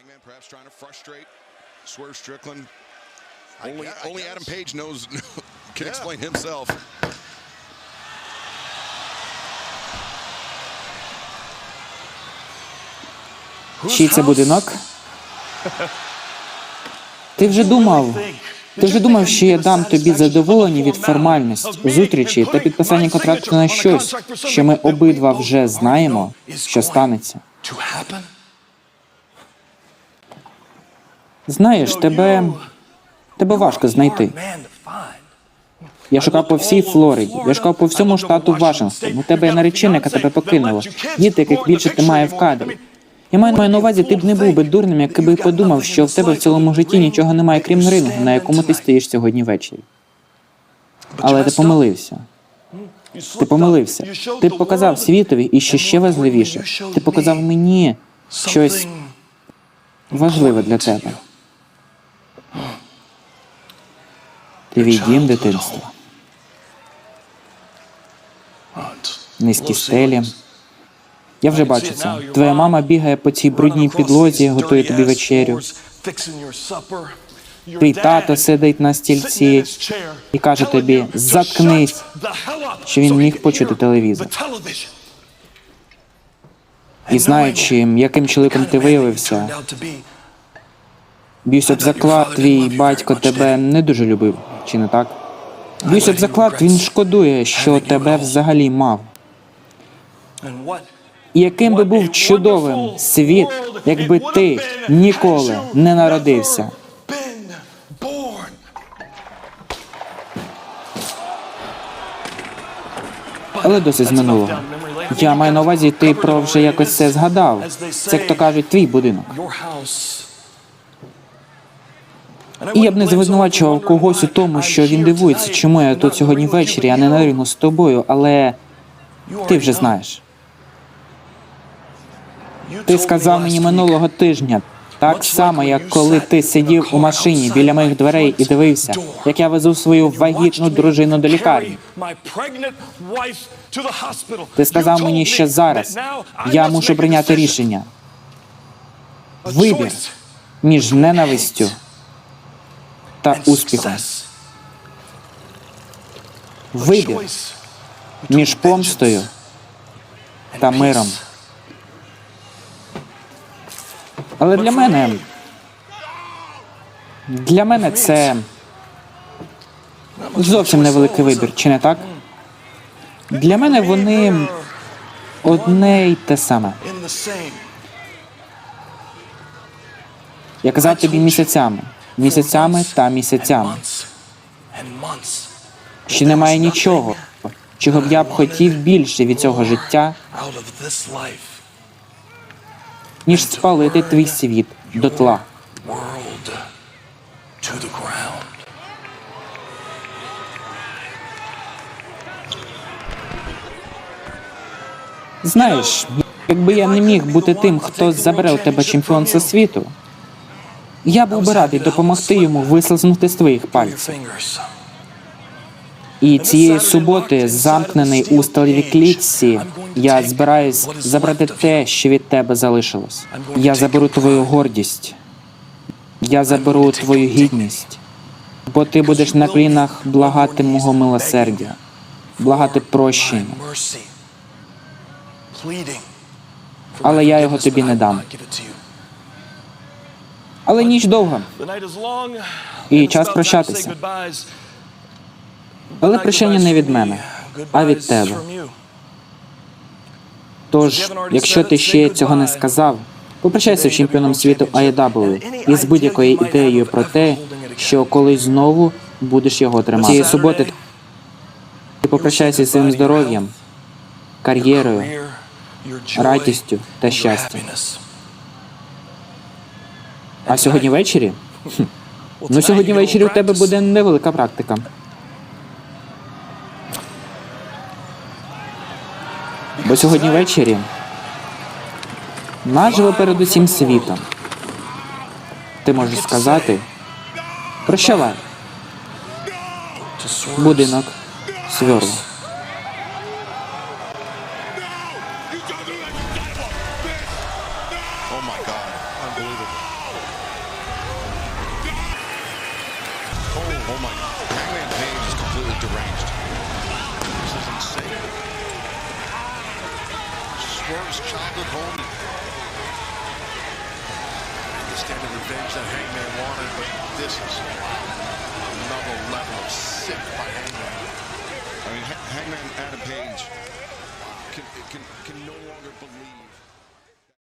Hangman perhaps trying to frustrate Swerve Strickland. I Only, gue- I only Adam. Page knows can Yeah. explain himself. Чий це будинок? Ти вже думав. Ти вже думав, що я дам тобі задоволення від формальності, зустрічі та підписання контракту на щось, що ми обидва вже знаємо, що станеться. To happen? Знаєш, тебе. тебе важко знайти. Я шукав по всій Флориді, я шукав по всьому штату Вашингтон. У тебе є наречена, яка тебе покинула. Діти, яких більше немає в кадрі. Я маю на увазі, ти б не був би дурним, якби подумав, що в тебе в цілому житті нічого немає, крім рингу, на якому ти стоїш сьогодні ввечері. Але ти помилився. Ти помилився. Ти показав світові, і що ще важливіше, ти показав мені щось важливе для тебе. Твій дім дитинства, низькі стелі. Я вже бачу це. Твоя мама бігає по цій брудній підлозі, готує тобі вечерю. Твій тато сидить на стільці і каже тобі заткнись, що він міг почути телевізор. І знаючи, яким чоловіком ти виявився, б'юсь об заклад, твій батько тебе не дуже любив, чи не так? Б'юсь об заклад, він шкодує, що тебе взагалі мав. І яким би був чудовим світ, якби ти ніколи не народився. Але досить з минулого. Я маю на увазі, ти про вже якось це згадав. Це, як то кажуть, твій будинок. І я б не звинувачував когось у тому, що він дивується, чому я тут сьогодні ввечері, а не на рингу з тобою, але ти вже знаєш. Ти сказав мені минулого тижня, так само, як коли ти сидів у машині біля моїх дверей і дивився, як я везу свою вагітну дружину до лікарні. Ти сказав мені, що зараз я мушу прийняти рішення. Вибір між ненавистю та успіхом. Вибір між помстою та миром. Але для мене. Для мене це зовсім невеликий вибір, чи не так? Для мене вони одне й те саме. Я казав тобі місяцями, місяцями та місяцями, що немає нічого, чого б я б хотів більше від цього життя, ніж спалити твій світ дотла. Знаєш, якби я не міг бути тим, хто забере у тебе чемпіонство світу, я був би радий допомогти йому вислизнути з твоїх пальців. І цієї суботи, замкнений у сталевій клітці, я збираюсь забрати те, що від тебе залишилось. Я заберу твою гордість, я заберу твою гідність, бо ти будеш на колінах благати мого милосердя, благати прощення. Але я його тобі не дам. Але ніч довга, і час прощатися. Але прощання не від мене, а від тебе. Тож, якщо ти ще цього не сказав, попрощайся з чемпіоном світу AEW із будь-якою ідеєю про те, що колись знову будеш його тримати. Цієї суботи ти попрощайся зі своїм здоров'ям, кар'єрою, радістю та щастям. А сьогодні ввечері? Ну, сьогодні ввечері у тебе буде невелика практика. Бо сьогодні ввечері наживо перед усім світом. Ти можеш сказати прощавай, будинок сверло. Oh my God. Unbelievable. Oh, oh my God. Hangman Page is completely deranged. This is insane. Swerve's childhood home. This kind revenge that Hangman wanted, but this is another level of sick by Hangman. I mean, Hangman Adam Page can, can, can no longer believe